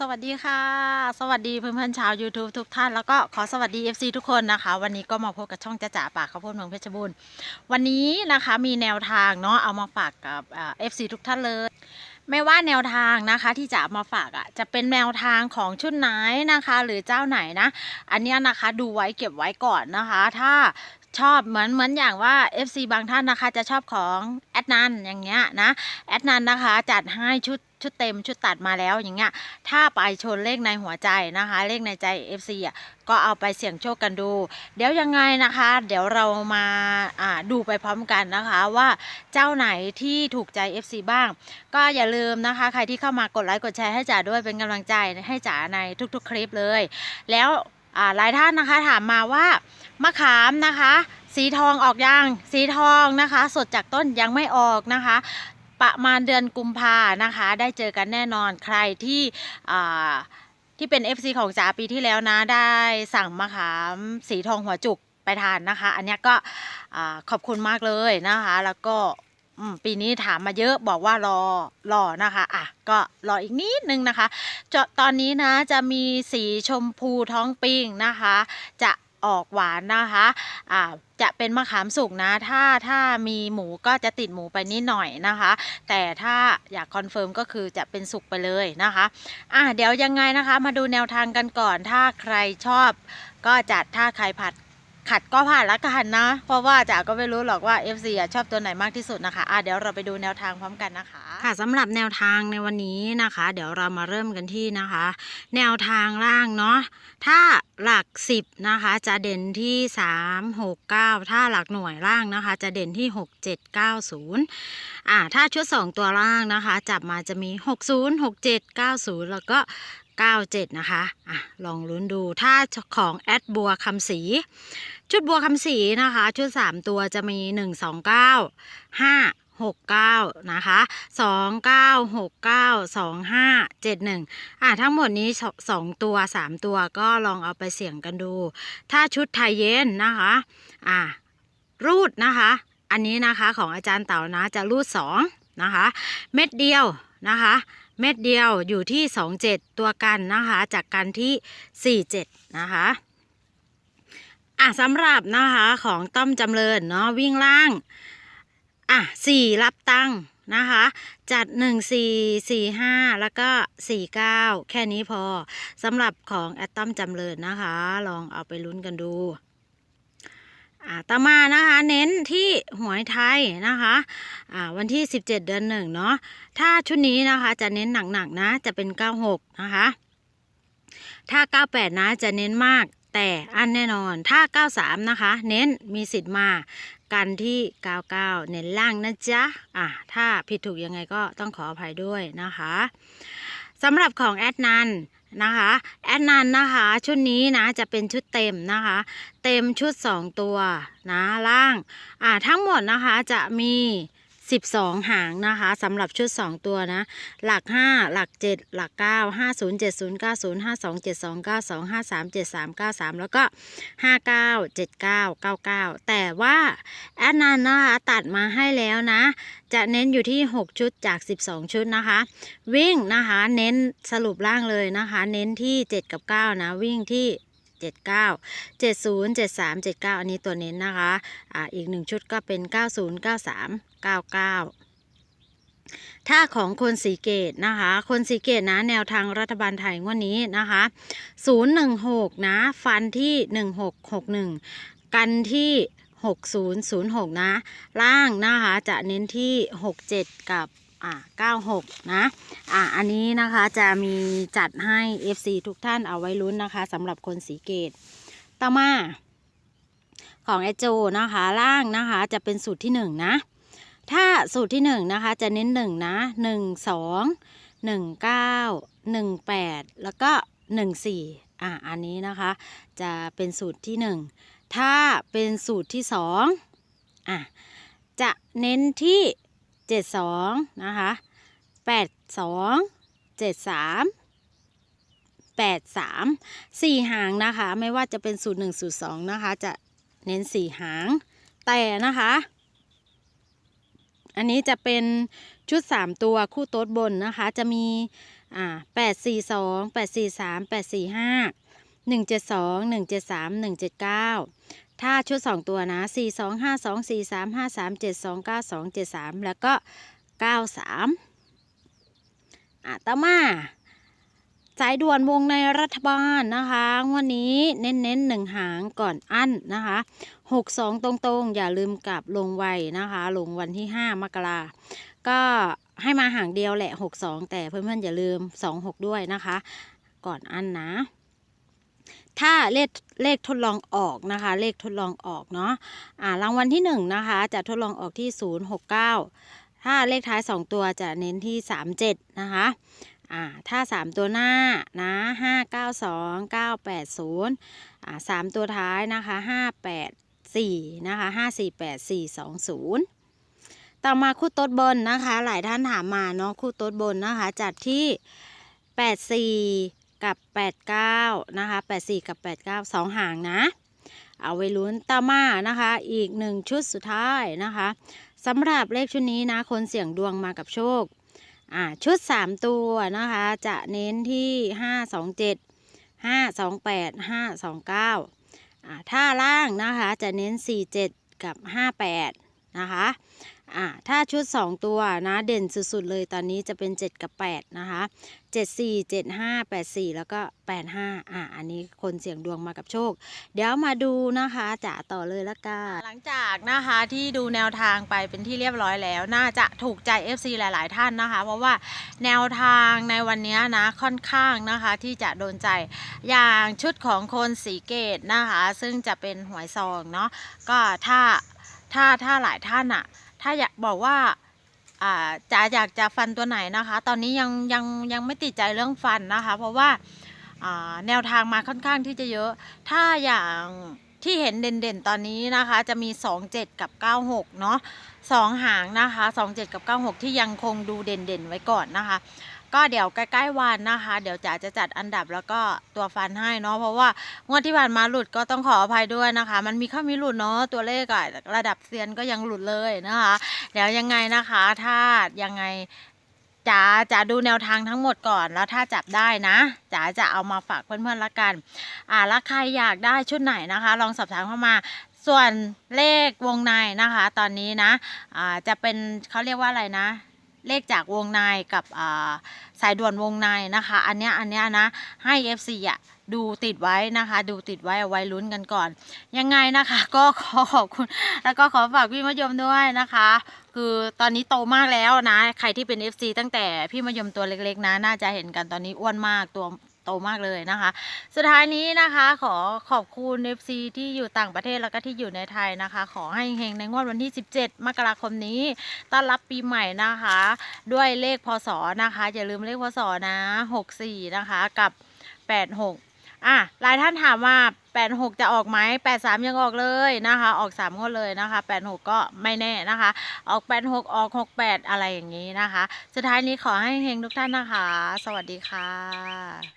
สวัสดีค่ะ สวัสดีเพื่อนๆชาว YouTube ทุกท่านแล้วก็ขอสวัสดี FC ทุกคนนะคะ วันนี้ก็มาพบกับช่องจ้าจ๋าปากข้าวโพดเมืองเพชรบูรณ์วันนี้นะคะมีแนวทางเนาะเอามาฝากกับเอ่า FC ทุกท่านเลย ไม่ว่าแนวทางนะคะที่จะมาฝากอะจะเป็นแนวทางของชุดไหนนะคะ หรือเจ้าไหนนะ อันเนี้ยนะคะดูไว้เก็บไว้ก่อนนะคะ ถ้า ชอบเหมือนเหมือนอย่างว่า FC บางท่านนะคะจะชอบของแอดนันอย่างเงี้ยนะแอดนันนะคะจัดให้ชุดชุดเต็มชุดตัดมาแล้วอย่างเงี้ยถ้าไปชนเลขในหัวใจนะคะ เลขในใจ FC อะก็เอาไปเสี่ยงโชคกันดู เดี๋ยวยังไงนะคะ เดี๋ยวเรามาอ่าดูไปพร้อมกันนะคะว่าเจ้าไหนที่ถูกใจ FC บ้าง ก็อย่าลืมนะคะ ใครที่เข้ามากดไลค์กดแชร์ให้จ๋าด้วยเป็นกำลังใจให้จ๋าในทุกๆ คลิปเลย แล้ว หลายท่านนะคะถามมาว่ามะขามนะคะ สีทองออกยังสีทองนะคะ สดจากต้นยังไม่ออกนะคะ ประมาณเดือนกุมภานะคะ ได้เจอกันแน่นอนใครที่ที่เป็น FC ของจ๋าปีที่แล้วนะ ได้สั่งมะขามสีทองหัวจุกไปทานนะคะ อันนี้ก็ขอบคุณมากเลยนะคะ แล้วก็ ปีนี้ถามมาเยอะบอกว่ารอรอนะคะ อะ ก็รออีกนิดนึงนะคะจตอนนี้นะจะมีสีชมพูท้องปิงนะคะ จะออกหวานนะคะอ่าจะเป็นมะขามสุกนะ ถ้าถ้ามีหมูก็จะติดหมูไปนิดหน่อยนะคะ แต่ถ้าอยากคอนเฟิร์มก็คือจะเป็นสุกไปเลยนะคะ อะเดี๋ยวยังไงนะคะ มาดูแนวทางกันก่อน ถ้าใครชอบก็จัดถ้าใครผัด ขัดก็ผ่านละกันนะ เพราะว่าจ๋าก็ไม่รู้หรอกว่า FC อะชอบตัวไหนมากที่สุดนะคะอะเดี๋ยวเราไปดูแนวทางพร้อมกันนะคะ ค่ะสำหรับแนวทางในวันนี้นะคะ เดี๋ยวเรามาเริ่มกันที่นะคะ แนวทางล่างเนาะถ้าหลัก 10 นะคะ จะเด่นที่ 3 6 9 ถ้าหลักหน่วยล่างนะคะ จะเด่นที่ 6 7 9 0อ่าถ้าชุด 2 ตัวล่างนะคะ จับมาจะมี 60 67 90 แล้วก็ 97 นะคะอะลองลุ้นดูถ้าของแอดบัวคำศรีชุดบัวคำศรีนะคะ ชุด 3 ตัวจะมี 1 2 9 5 6 9 นะคะ 2 9 6 9 2 5 7 1 อะ ทั้งหมดนี้ 2 ตัว 3 ตัวก็ลองเอาไปเสี่ยงกันดู ถ้าชุดไทยเย็นนะคะ อะ รูดนะคะ อันนี้นะคะของอาจารย์เต่านะจะรูด 2 นะคะ เม็ดเดียว นะคะ เม็ดเดียวอยู่ที่ 27 ตัวกันนะคะ จากกันที่ 47 นะคะอะสำหรับนะคะของต้อมจำเริญเนาะวิ่งล่างอะสี่รับตังค์นะคะ จัดหนึ่งสี่สี่ห้าแล้วก็สี่เก้าแค่นี้พอสำหรับของแอตตัมจำเริญนะคะ ลองเอาไปลุ้นกันดู อ่าต่อมานะคะเน้นที่หวยไทยนะคะวันที่ 17 เดือนหนึ่งเนาะถ้าชุดนี้นะคะจะเน้นหนักๆนะจะเป็น 96 นะคะ ถ้า 98 นะจะเน้นมากแต่อันแน่นอนถ้า 93 นะคะ เน้นมีสิทธิ์มากันที่ 99 เน้นล่างนะจ๊ะอะถ้าผิดถูกยังไงก็ต้องขออภัยด้วยนะคะ สำหรับของแอดนันนะคะแอดนันนะคะชุดนี้นะจะเป็นชุดเต็มนะคะ เต็มชุด 2 ตัวนะล่างอ่าทั้งหมดนะคะจะมี 12 หางนะคะสำหรับชุด 2 ตัวนะ หลัก 5 หลัก 7 หลัก 9 5 0 7 0 9 0 5 2 7 2 9 2 5 3 7 3 9 3 แล้วก็ 5 9 7 9 9 9 แต่ว่าแอดนันนะคะตัดมาให้แล้วนะ จะเน้นอยู่ที่ 6 ชุดจาก 12 ชุดนะคะ วิ่งนะคะเน้นสรุปล่างเลยนะคะ เน้นที่ 7 กับ 9 นะ วิ่งที่ 79 70 73 79 อันนี้ตัวเน้นนะคะอ่าอีกหนึ่งชุดก็เป็น 90 93 99ถ้าของคนสีเกตนะคะ คนสีเกตนะแนวทางรัฐบาลไทยวันนี้นะคะ 016 นะ ฟันที่ 1661 กันที่ 6006 นะ ล่างนะคะจะเน้นที่ 67 กับ อ่า96นะอ่าอันนี้นะคะจะมีจัดให้ FC ทุกท่านเอาไว้ลุ้นนะคะสำหรับคนสีเกตต่อมา ของแอโจนะคะล่างนะคะจะเป็นสูตรที่1นะ ถ้าสูตรที่1นะคะจะเน้น1นะ1 2 1 9 1 8แล้วก็1 4อ่าอันนี้นะคะจะเป็นสูตรที่1ถ้าเป็นสูตรที่2อะจะเน้นที่ 72นะคะ82 73 83 4หางนะคะ ไม่ว่าจะเป็นสูตร1สูตร2นะคะ จะเน้น4หาง แต่นะคะ อันนี้จะเป็นชุด3ตัวคู่โต๊ดบนนะคะ จะมีอ่าแปดสี่สองแปดสี่สามแปดสี่ห้าหนึ่งเจ็ดสองหนึ่งเจ็ดสามหนึ่งเจ็ดเก้า ถ้าชุดสองตัวนะสี่สองห้าสองสี่สามห้าสามเจ็ดสองเก้าสองเจ็ดสามแล้วก็เก้าสามอะต่อมาสายด่วนวงในรัฐบาลนะคะวันนี้เน้นๆหนึ่งหางก่อนอั้นนะคะหกสองตรงๆ อย่าลืมกลับลงไวนะคะ ลงวันที่ห้ามกราก็ให้มาหางเดียวแหละหกสองแต่เพื่อนๆอย่าลืมสองหกด้วยนะคะ ก่อนอั้นนะ ถ้าเลขเลขทดลองออกนะคะ เลขทดลองออกเนาะอ่ารางวัลที่หนึ่งนะคะจะทดลองออกที่ศูนย์หกเก้าถ้าเลขท้ายสองตัวจะเน้นที่สามเจ็ดนะคะอ่าถ้าสามตัวหน้านะห้าเก้าสองเก้าแปดศูนย์อ่าสามตัวท้ายนะคะห้าแปดสี่นะคะห้าสี่แปดสี่สองศูนย์ต่อมาคู่โต๊ดบนนะคะ หลายท่านถามมาเนาะคู่โต๊ดบนนะคะ จัดที่แปดสี่ กับ 89 นะคะ 84 กับ 89สองหางนะ เอาไว้ลุ้นตาม่านะคะ อีกหนึ่งชุดสุดท้ายนะคะสำหรับเลขชุดนี้นะ คนเสี่ยงดวงมากับโชค อ่า ชุด 3 ตัวนะคะ จะเน้นที่ 527 528 529อ่าถ้าล่างนะคะ จะเน้น 47 กับ 58 นะคะ ถ้าชุด 2 ตัวนะ เด่นสุดๆเลยตอนนี้จะเป็น 7 กับ 8 นะคะเจ็ดสี่เจ็ดห้าแปดสี่แล้วก็แปดห้าอะ อันนี้คนเสี่ยงดวงมากับโชค เดี๋ยวมาดูนะคะจะต่อเลยละกันหลังจากนะคะที่ดูแนวทางไปเป็นที่เรียบร้อยแล้ว น่าจะถูกใจ FC หลาย ๆ ท่านนะคะ เพราะว่าแนวทางในวันนี้นะค่อนข้างนะคะที่จะโดนใจอย่างชุดของคนสีเกตนะคะ ซึ่งจะเป็นหวยซองเนาะก็ถ้าถ้าถ้าหลายท่านอะ ถ้าอยากบอกว่าจ๋าอยากจะฟันตัวไหนนะคะ ตอนนี้ยังยังยังไม่ติดใจเรื่องฟันนะคะ เพราะว่าอ่าแนวทางมาค่อนข้างที่จะเยอะ ถ้าอย่างที่เห็นเด่นๆ ตอนนี้นะคะ จะมี 27 กับ 96 เนาะ สองหางนะคะ27กับ96ที่ยังคงดูเด่นๆไว้ก่อนนะคะ ก็เดี๋ยวใกล้ๆวันนะคะ เดี๋ยวจ๋าจะจัดอันดับแล้วก็ตัวฟันให้เนาะเพราะว่างวดที่ผ่านมาหลุดก็ต้องขออภัยด้วยนะคะ มันมีข้ามีหลุดเนาะตัวเลขอะระดับเซียนก็ยังหลุดเลยนะคะเดี๋ยวยังไงนะคะถ้ายังไงจ๋าจะดูแนวทางทั้งหมดก่อนแล้วถ้าจับได้นะจ๋าจะเอามาฝากเพื่อนๆละกัน อ่าแล้วใครอยากได้ชุดไหนนะคะ ลองสอบถามเข้ามา ส่วนเลขวงในนะคะ ตอนนี้นะจะเป็นเขาเรียกว่าอะไรนะ เลขจากวงในกับสายด่วนวงในนะคะ อันเนี้ยอันเนี้ยนะให้ FC อะดูติดไว้นะคะ ดูติดไว้เอาไว้ลุ้นกันก่อน ยังไงนะคะ ก็ขอขอบคุณ แล้วก็ขอฝากพี่มะยมด้วยนะคะ คือตอนนี้โตมากแล้วนะ ใครที่เป็น FC ตั้งแต่พี่มะยมตัวเล็กๆนะ น่าจะเห็นกันตอนนี้อ้วนมากตัว โตมากเลยนะคะ สุดท้ายนี้นะคะขอขอบคุณ FC ที่อยู่ต่างประเทศแล้วก็ที่อยู่ในไทยนะคะ ขอให้เฮงในงวดวันที่ 17 มกราคมนี้ ต้อนรับปีใหม่นะคะ ด้วยเลขพศนะคะ อย่าลืมเลขพศนะ 64 นะคะ กับ 86อะหลายท่านถามว่า 86 จะออกไหม83 ยังออกเลยนะคะ ออก3งวดเลยนะคะ 86 ก็ไม่แน่นะคะ ออก 86 ออก 68 อะไรอย่างนี้นะคะ สุดท้ายนี้ขอให้เฮงทุกท่านนะคะ สวัสดีค่ะ